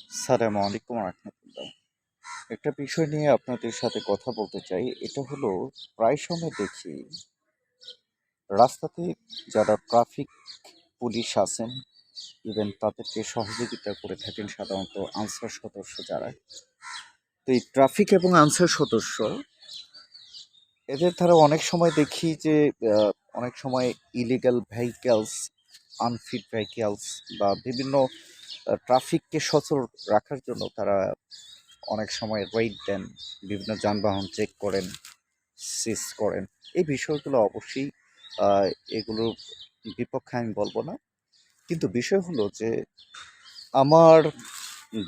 আসসালামু আলাইকুম রহমতুল্লাহ একটা বিষয় নিয়ে আপনাদের সাথে কথা বলতে চাই। এটা হলো প্রায় সময় দেখি রাস্তাতে যারা ট্রাফিক পুলিশ আছেন ইভেন তাদেরকে সহযোগিতা করে থাকেন সাধারণত আনসার সদস্য যারা তো এই ট্রাফিক এবং আনসার সদস্য এদের দ্বারা অনেক সময় দেখি যে অনেক সময় ইলিগাল ভেহিকেলস আনফিট ভেহিকেলস বা বিভিন্ন ট্রাফিককে সচল রাখার জন্য তারা অনেক সময় রেড দেন, বিভিন্ন যানবাহন চেক করেন সিজ করেন। এই বিষয়গুলো অবশ্যই এগুলোর বিপক্ষে আমি বলব না। কিন্তু বিষয় হলো যে, আমার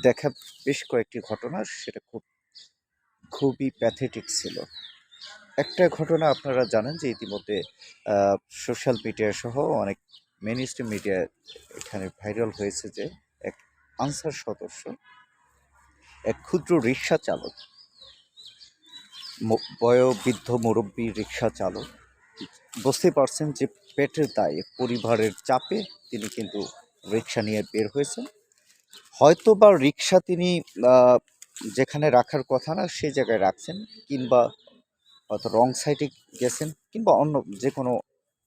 দেখা বেশ কয়েকটি ঘটনা, সেটা খুব, খুবই প্যাথেটিক ছিল। একটা ঘটনা আপনারা জানেন যে ইতিমধ্যে সোশ্যাল মিডিয়া সহ অনেক মেন স্ট্রিম মিডিয়া এখানে ভাইরাল হয়েছে যে আনসার সদস্য, এক ক্ষুদ্র রিক্সা চালক বয়োবৃদ্ধ মুরব্বী রিক্সা চালক। বুঝতে পারছেন যে পেটের দায়ে পরিবারের চাপে তিনি কিন্তু রিক্সা নিয়ে বের হয়েছেন। হয়তো বা রিক্সা তিনি যেখানে রাখার কথা না, সেই জায়গায় রাখছেন, কিংবা হয়তো রং সাইডে গেছেন, কিংবা অন্য যে কোনো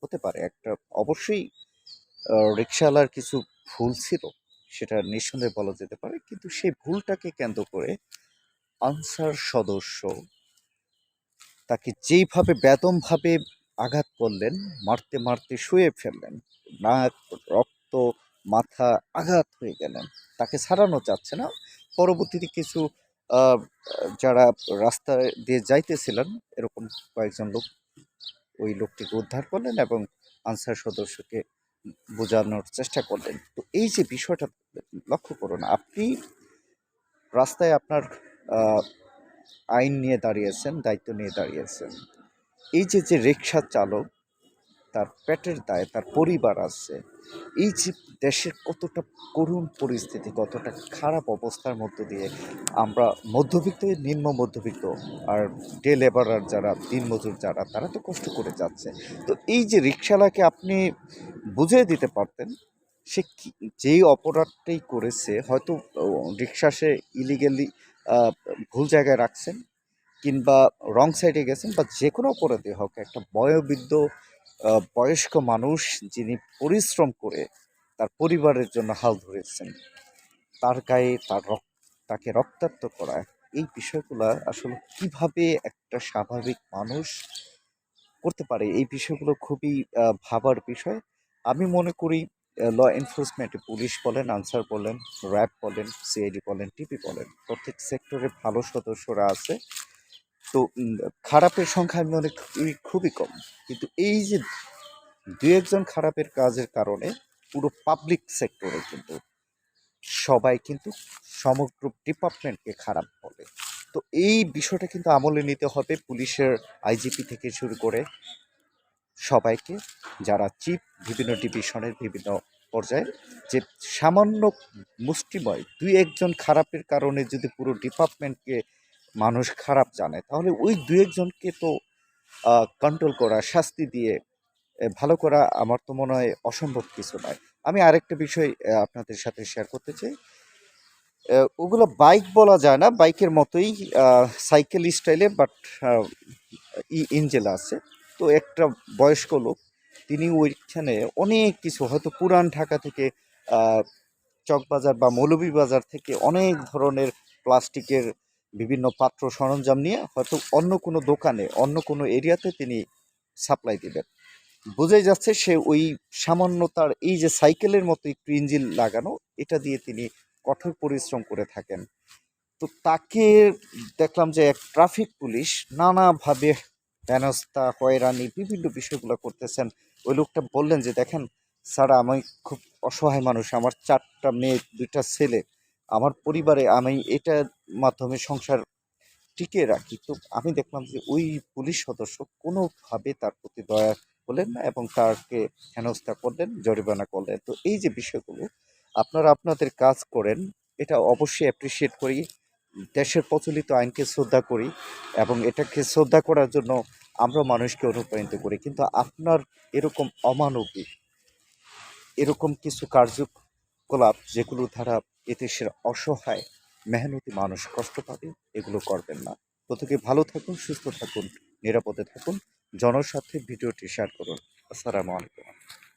হতে পারে। একটা অবশ্যই রিক্সাওয়ালার কিছু ভুল ছিল। সেটা নিঃসন্দেহে বলা যেতে পারে, কিন্তু সেই ভুলটাকে কেন্দ্র করে আনসার সদস্য তাকে যেইভাবে বেদমভাবে আঘাত করলেন, মারতে মারতে শুয়ে ফেললেন, নাক, রক্ত, মাথা আঘাত হয়ে গেলেন, তাকে ছাড়ানো যাচ্ছে না। পরবর্তীতে কিছু যারা রাস্তা দিয়ে যাইতেছিলেন, এরকম কয়েকজন লোক ওই লোকটিকে উদ্ধার করলেন এবং আনসার সদস্যকে বোঝানোর চেষ্টা করলেন। তো এই যে বিষয়টা লক্ষ্য করুন, আপনি রাস্তায় আপনার আইন নিয়ে দাঁড়িয়েছেন, দায়িত্ব নিয়ে দাঁড়িয়েছেন। এই যে যে রিক্সা চালক, তার পেটের দায়, তার পরিবার আছে, এই যে দেশের কতটা করুণ পরিস্থিতি, কতটা খারাপ অবস্থার মধ্য দিয়ে আমরা মধ্যবিত্ত, নিম্ন মধ্যবিত্ত আর ডে লেবারার যারা দিনমজুর যারা, তারা তো কষ্ট করে যাচ্ছে। তো এই যে রিক্সাওয়ালাকে আপনি বুঝিয়ে দিতে পারতেন সে যেই অপরাধটাই করেছে, হয়তো রিক্সা সে ইলিগেলি ভুল জায়গায় রাখছেন কিংবা রং সাইডে গেছেন বা যে কোনো অপরাধী হোক, একটা বয়োবৃদ্ধ বয়স্ক মানুষ যিনি পরিশ্রম করে তার পরিবারের জন্য হাল ধরেছেন, তার গায়ে তার রক্ত তাকে রক্তাক্ত করা, এই বিষয়গুলো আসলে কীভাবে একটা স্বাভাবিক মানুষ করতে পারে, এই বিষয়গুলো খুবই ভাবার বিষয়। আমি মনে করি ল এনফোর্সমেন্টে পুলিশ বলেন আনসার বলেন র্যাব বলেন সিআইডি বলেন টিপি বলেন, প্রত্যেক সেক্টরে ভালো সদস্যরা আছে। তো খারাপের সংখ্যা আমি করি খুবই কম। কিন্তু এই যে দু একজন খারাপের কাজের কারণে পুরো পাবলিক সেক্টরে কিন্তু সবাই কিন্তু সমগ্র ডিপার্টমেন্টকে খারাপ বলে। তো এই বিষয়টা কিন্তু আমলে নিতে হবে পুলিশের আইজিপি থেকে শুরু করে সবাইকে, যারা চিপ বিভিন্ন ডিভিশনের বিভিন্ন পর্যায়ে, যে সামান্য মুষ্টিময় দুই একজন খারাপের কারণে যদি পুরো ডিপার্টমেন্টকে মানুষ খারাপ জানে, তাহলে ওই দু একজনকে তো কন্ট্রোল করা, শাস্তি দিয়ে ভালো করা আমার তো মনে হয় অসম্ভব কিছু নয়। আমি আরেকটা বিষয় আপনাদের সাথে শেয়ার করতে চাই। ওগুলো বাইক বলা যায় না বাইকের মতোই সাইকেল স্টাইলে বাট ই ইঞ্জেল আছে। তো একটা বয়স্ক লোক, তিনি ওইখানে অনেক কিছু, হয়তো পুরান ঢাকা থেকে চকবাজার বা মৌলভীবাজার থেকে অনেক ধরনের প্লাস্টিকের বিভিন্ন পাত্র সরঞ্জাম নিয়ে হয়তো অন্য কোনো দোকানে, অন্য কোনো এরিয়াতে তিনি সাপ্লাই দিবেন। বোঝাই যাচ্ছে সে ওই সামান্য তার এই যে সাইকেলের মতো একটু ইঞ্জিন লাগানো, এটা দিয়ে তিনি কঠোর পরিশ্রম করে থাকেন। তো তাকে দেখলাম যে এক ট্রাফিক পুলিশ নানাভাবে হেনস্থা হয়রানি, বিভিন্ন বিষয়গুলো করতেছেন। ওই লোকটা বললেন যে, দেখেন, স্যার, আমি খুব অসহায় মানুষ। আমার চারটা মেয়ে, দুইটা ছেলে। আমার পরিবারে আমি এটার মাধ্যমে সংসার টিকে রাখি। তো আমি দেখলাম যে, ওই পুলিশ সদস্য কোনোভাবে তার প্রতি দয়া করলেন না এবং তাকে হেনস্থা করলেন, জরিমানা করলেন। তো এই যে বিষয়গুলো, আপনারা আপনাদের কাজ করেন, এটা অবশ্যই অ্যাপ্রিসিয়েট করি। দেশের প্রচলিত আইনকে শ্রদ্ধা করি এবং এটাকে শ্রদ্ধা করার জন্য আমরা মানুষকে অনুপ্রাণিত করি। কিন্তু আপনার এরকম অমানবিক, এরকম কিছু কার্যকলাপ যেগুলো দ্বারা এদেশের অসহায়, মেহনতি মানুষ কষ্ট পাবে, এগুলো করবেন না। প্রত্যেকে ভালো থাকুন, সুস্থ থাকুন, নিরাপদে থাকুন। জনস্বার্থে ভিডিওটি শেয়ার করুন। আসসালামু আলাইকুম।